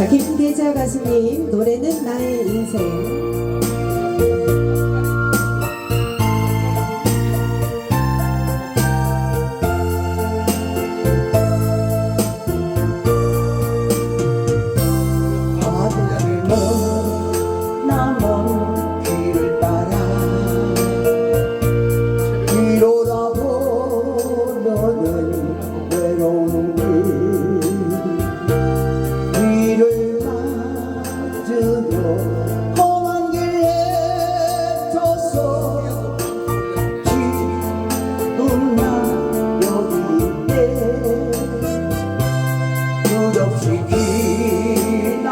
자, 김대자 가수님 노래는 나의 인생. 꽃이 피나던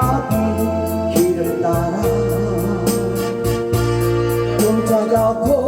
길을 따라 혼자 가고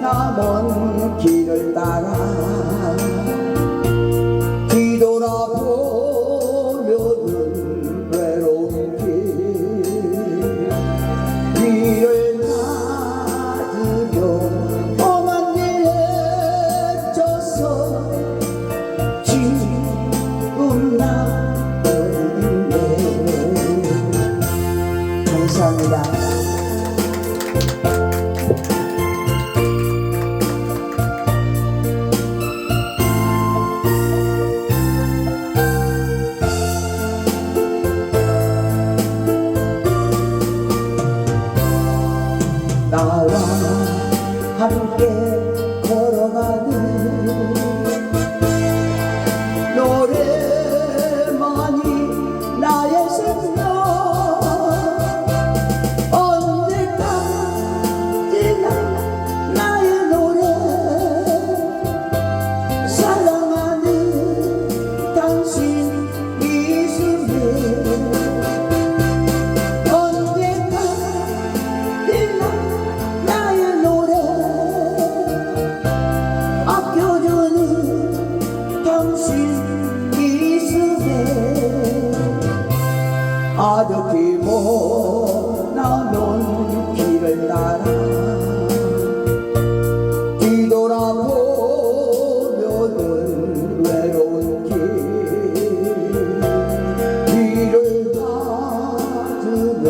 나먼 길을 따라 함께 걸어가는 노래만이 나의 생각 어디 못나온 길을 따라 뒤돌아보면은 외로운 길 길을 가으며